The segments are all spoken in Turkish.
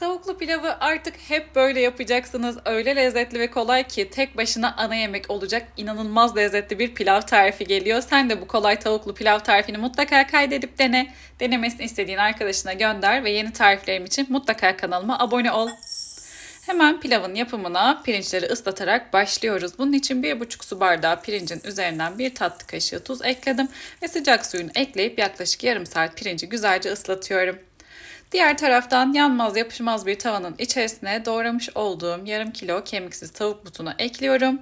Tavuklu pilavı artık hep böyle yapacaksınız. Öyle lezzetli ve kolay ki tek başına ana yemek olacak inanılmaz lezzetli bir pilav tarifi geliyor. Sen de bu kolay tavuklu pilav tarifini mutlaka kaydedip dene. Denemesini istediğin arkadaşına gönder ve yeni tariflerim için mutlaka kanalıma abone ol. Hemen pilavın yapımına pirinçleri ıslatarak başlıyoruz. Bunun için 1,5 su bardağı pirincin üzerinden bir tatlı kaşığı tuz ekledim ve sıcak suyunu ekleyip yaklaşık yarım saat pirinci güzelce ıslatıyorum. Diğer taraftan yanmaz yapışmaz bir tavanın içerisine doğramış olduğum yarım kilo kemiksiz tavuk butunu ekliyorum.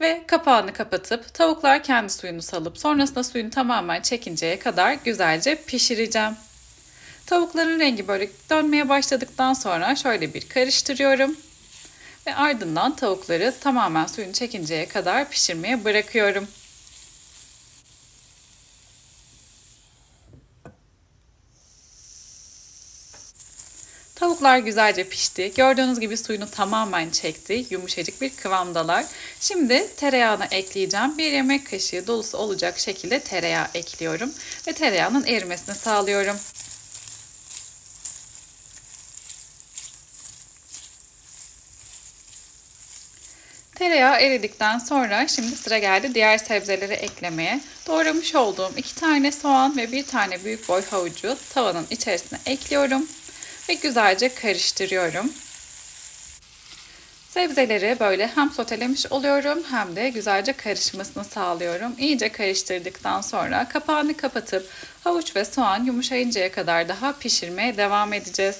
Ve kapağını kapatıp tavuklar kendi suyunu salıp sonrasında suyunu tamamen çekinceye kadar güzelce pişireceğim. Tavukların rengi böyle dönmeye başladıktan sonra şöyle bir karıştırıyorum. Ve ardından tavukları tamamen suyunu çekinceye kadar pişirmeye bırakıyorum. Tavuklar güzelce pişti. Gördüğünüz gibi suyunu tamamen çekti. Yumuşacık bir kıvamdalar. Şimdi tereyağını ekleyeceğim. Bir yemek kaşığı dolusu olacak şekilde tereyağı ekliyorum. Ve tereyağının erimesini sağlıyorum. Tereyağı eridikten sonra şimdi sıra geldi diğer sebzeleri eklemeye. Doğramış olduğum iki tane soğan ve bir tane büyük boy havucu tavanın içerisine ekliyorum ve güzelce karıştırıyorum. Sebzeleri böyle hem sotelemiş oluyorum hem de güzelce karışmasını sağlıyorum. İyice karıştırdıktan sonra kapağını kapatıp havuç ve soğan yumuşayıncaya kadar daha pişirmeye devam edeceğiz.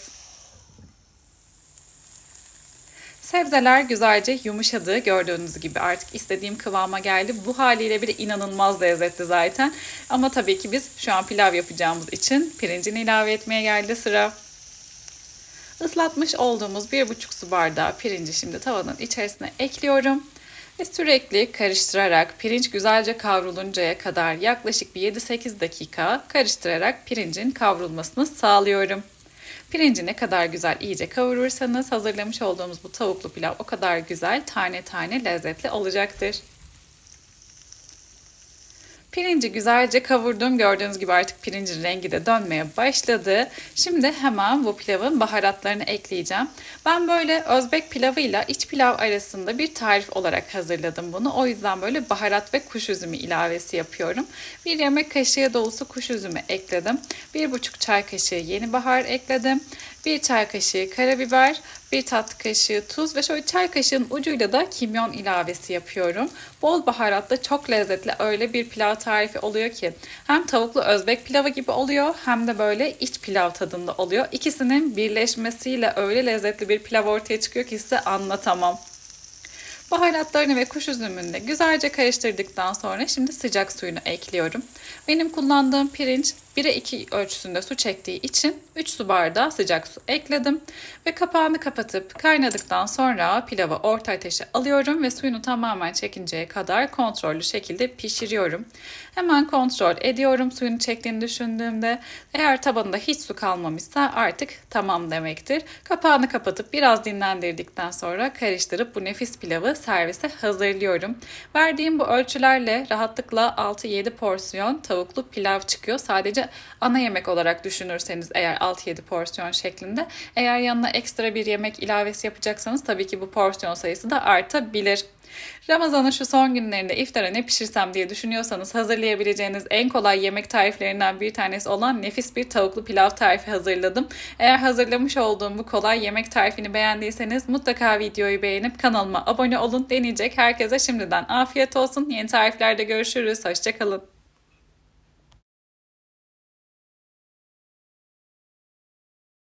Sebzeler güzelce yumuşadı. Gördüğünüz gibi artık istediğim kıvama geldi. Bu haliyle bile inanılmaz lezzetli zaten. Ama tabii ki biz şu an pilav yapacağımız için pirincini ilave etmeye geldi sıra. Islatmış olduğumuz 1,5 su bardağı pirinci şimdi tavanın içerisine ekliyorum. Ve sürekli karıştırarak pirinç güzelce kavruluncaya kadar yaklaşık bir 7-8 dakika karıştırarak pirincin kavrulmasını sağlıyorum. Pirinci ne kadar güzel iyice kavurursanız hazırlamış olduğumuz bu tavuklu pilav o kadar güzel tane tane lezzetli olacaktır. Pirinci güzelce kavurdum. Gördüğünüz gibi artık pirincin rengi de dönmeye başladı. Şimdi hemen bu pilavın baharatlarını ekleyeceğim. Ben böyle Özbek pilavıyla iç pilav arasında bir tarif olarak hazırladım bunu. O yüzden böyle baharat ve kuş üzümü ilavesi yapıyorum. Bir yemek kaşığı dolusu kuş üzümü ekledim. Bir buçuk çay kaşığı yeni bahar ekledim. Bir çay kaşığı karabiber, bir tatlı kaşığı tuz ve şöyle çay kaşığının ucuyla da kimyon ilavesi yapıyorum. Bol baharatlı çok lezzetli öyle bir pilav tarifi oluyor ki hem tavuklu özbek pilavı gibi oluyor hem de böyle iç pilav tadında oluyor. İkisinin birleşmesiyle öyle lezzetli bir pilav ortaya çıkıyor ki size anlatamam. Baharatlarını ve kuş üzümünü de güzelce karıştırdıktan sonra şimdi sıcak suyunu ekliyorum. Benim kullandığım pirinç 1'e 2 ölçüsünde su çektiği için 3 su bardağı sıcak su ekledim. Ve kapağını kapatıp kaynadıktan sonra pilavı orta ateşe alıyorum ve suyunu tamamen çekinceye kadar kontrollü şekilde pişiriyorum. Hemen kontrol ediyorum suyunu çektiğini düşündüğümde. Eğer tabanında hiç su kalmamışsa artık tamam demektir. Kapağını kapatıp biraz dinlendirdikten sonra karıştırıp bu nefis pilavı servise hazırlıyorum. Verdiğim bu ölçülerle rahatlıkla 6-7 porsiyon tavuklu pilav çıkıyor. Ana yemek olarak düşünürseniz eğer 6-7 porsiyon şeklinde. Eğer yanına ekstra bir yemek ilavesi yapacaksanız tabii ki bu porsiyon sayısı da artabilir. Ramazan'ın şu son günlerinde iftara ne pişirsem diye düşünüyorsanız hazırlayabileceğiniz en kolay yemek tariflerinden bir tanesi olan nefis bir tavuklu pilav tarifi hazırladım. Eğer hazırlamış olduğum bu kolay yemek tarifini beğendiyseniz mutlaka videoyu beğenip kanalıma abone olun. Deneyecek herkese şimdiden afiyet olsun. Yeni tariflerde görüşürüz. Hoşçakalın.